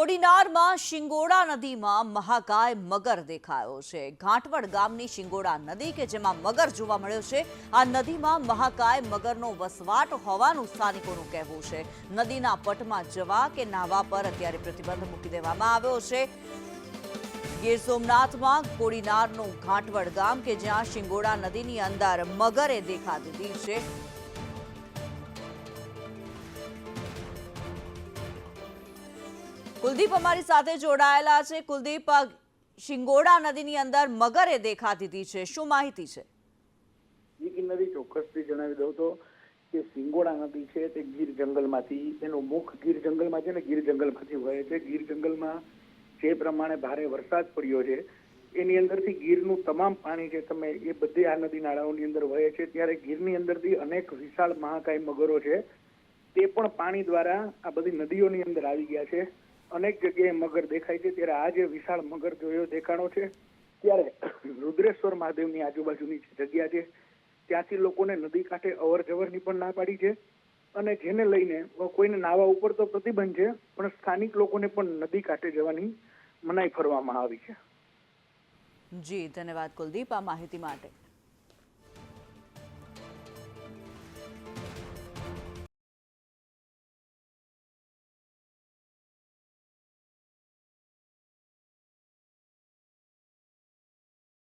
કોડીનારમાં શિંગોડા નદીમાં મહાકાય મગર દેખાયો છે. ઘાટવડ ગામની શિંગોડા નદી કે જેમાં મગર જોવા મળ્યો છે, આ નદીમાં મહાકાય મગરનો વસવાટ હોવાનું સ્થાનિકોનું કહેવું છે. નદીના પટમાં જવા કે નાહવા પર અત્યારે પ્રતિબંધ મૂકી દેવામાં આવ્યો છે. ગીર સોમનાથમાં કોડીનારનું ઘાટવડ ગામ કે જ્યાં શિંગોડા નદીની અંદર મગરે દેખા દીધી છે. કુલદીપ અમારી સાથે જોડાયેલા છે. કુલદીપ શિંગોડા નદીની અંદર મગરે દેખા દીધી છે. શું માહિતી છે? નદી ચોક્કસથી જણાવી દઉં તો કે સિંગોડા નદી છે તે ગીર જંગલમાંથી, એનું મુખ ગીર જંગલમાં છે ને ગીર જંગલમાંથી વહે છે. ગીર જંગલમાં જે પ્રમાણે ભારે વરસાદ પડ્યો છે, એની અંદરથી ગીરનું તમામ પાણી છે તમે એ બધી આ નદી નાળાઓની અંદર વહે છે, ત્યારે ગીરની અંદરથી અનેક વિશાળ મહાકાય મગરો છે. તે પણ પાણી દ્વારા આ બધી નદીઓની અંદર આવી ગયા છે. અનેક જગ્યાએ મગર દેખાય છે. ત્યારે આ જે વિશાળ મગર જોયો દેખાણો છે, ત્યારે રુદ્રેશ્વર મહાદેવની આજુબાજુની જગ્યા છે, ત્યાંથી લોકોને નદી કાંઠે અવર જવરની પણ ના પાડી છે અને જેને લઈને કોઈને નાવા ઉપર તો પ્રતિબંધ છે, પણ સ્થાનિક લોકોને પણ નદી કાંઠે જવાની મનાઈ ફરવામાં આવી છે. જી, ધન્યવાદ કુલદીપ આ માહિતી માટે.